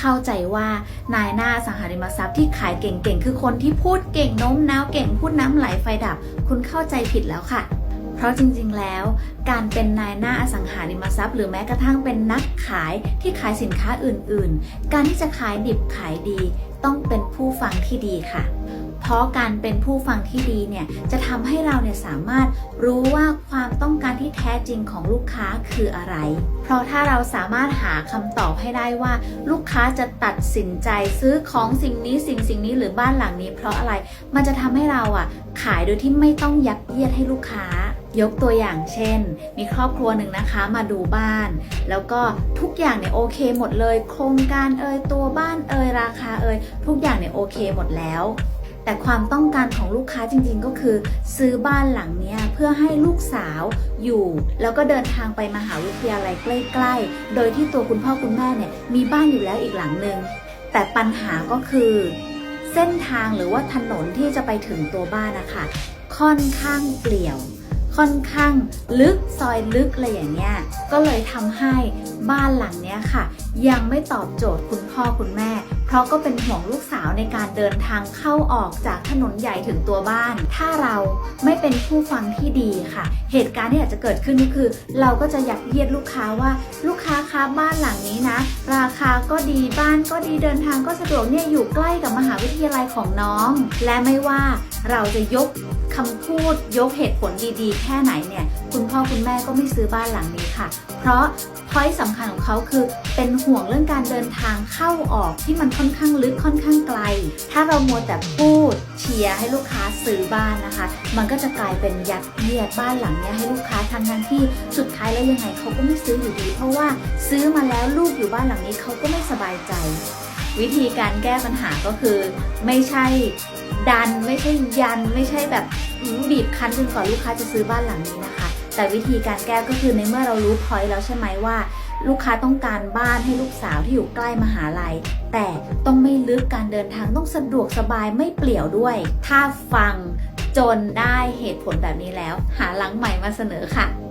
เข้าใจว่านายหน้าสังหาริมทรัพย์ที่ขายเก่งๆ คือคนที่พูดเก่งโน้มน้าวเก่งพูดน้ำไหลไฟดับ คุณเข้าใจผิดแล้วค่ะ เพราะจริงๆแล้ว การเป็นนายหน้าอสังหาริมทรัพย์ หรือแม้กระทั่งเป็นนักขายที่ขายสินค้าอื่นๆ การที่จะขายดิบขายดี ต้องเป็นผู้ฟังที่ดีค่ะ เพราะการเป็นผู้ฟังที่ดีเนี่ยจะทำให้เราเนี่ยสามารถรู้ว่าความต้องการที่แท้จริงของลูกค้าคืออะไร เพราะถ้าเราสามารถหาคำตอบให้ได้ว่า ลูกค้าจะตัดสินใจซื้อของสิ่งนี้สิ่งสิ่งนี้หรือบ้านหลังนี้ เพราะอะไรมันจะทำให้เราอะขายโดยที่ไม่ต้องยัดเยียดให้ลูกค้ายกตัวอย่างเช่น มีครอบครัวหนึ่งนะคะมาดูบ้าน แล้วก็ทุกอย่างเนี่ยโอเคหมดเลย โครงการเอ่ยตัวบ้านเอ่ยราคาเอ่ยทุกอย่างเนี่ยโอเคหมดแล้ว แต่ความต้องการของลูกค้าจริงๆ ก็คือ ซื้อบ้านหลังนี้เพื่อให้ลูกสาวอยู่ แล้วก็เดินทางไปมหาวิทยาลัยใกล้ๆ โดยที่ตัวคุณพ่อคุณแม่เนี่ยมีบ้านอยู่แล้วอีกหลังหนึ่งแต่ปัญหาก็คือ เส้นทางหรือว่าถนนที่จะไปถึงตัวบ้านนะคะค่อนข้างเปลี่ยว ค่อนข้างลึกซอยลึกอะไรอย่างเงี้ยก็เลยทำให้บ้านหลังเนี้ยค่ะ ยังไม่ตอบโจทย์คุณพ่อคุณแม่ เพราะก็เป็นห่วงลูกสาวในการเดินทางเข้าออกจากถนนใหญ่ถึงตัวบ้าน ถ้าเราไม่เป็นผู้ฟังที่ดีค่ะ เหตุการณ์ที่อาจจะเกิดขึ้นก็คือ เราก็จะยัดเยียดลูกค้าว่าลูกค้าคะบ้านหลังนี้นะ ราคาก็ดีบ้านก็ดีเดินทางก็สะดวกเนี่ยอยู่ใกล้กับมหาวิทยาลัยของน้อง และไม่ว่าเราจะยกคำพูดยกเหตุผลดีๆ แค่ไหนเนี่ย คุณพ่อคุณแม่ก็ไม่ซื้อบ้านหลังนี้ค่ะ เพราะพอยสำคัญของเขาคือเป็นห่วงเรื่องการเดินทางเข้าออกที่มันค่อนข้างลึกค่อนข้างไกล ถ้าเรามัวแต่พูดเชียร์ให้ลูกค้าซื้อบ้านนะคะ มันก็จะกลายเป็นยัดเยียดบ้านหลังนี้ให้ลูกค้าทั้งทั้งๆที่สุดท้ายแล้วยังไงเขาก็ไม่ซื้ออยู่ดี เพราะว่าซื้อมาแล้วลูกอยู่บ้านหลังนี้เขาก็ไม่สบายใจ วิธีการแก้ปัญหาก็คือ ไม่ใช่ดันไม่ใช่ยัน ไม่ใช่แบบบีบคั้นจนกว่าลูกค้าจะซื้อบ้านหลังนี้นะคะ แต่วิธีการแก้ก็คือในเมื่อเรารู้พอยต์แล้วใช่ไหมว่า ลูกค้าต้องการบ้านให้ลูกสาวที่อยู่ใกล้มหาลัย แต่ต้องไม่ลึกการเดินทางต้องสะดวกสบายไม่เปลี่ยวด้วย ถ้าฟังจนได้เหตุผลแบบนี้แล้ว หาหลังใหม่มาเสนอค่ะ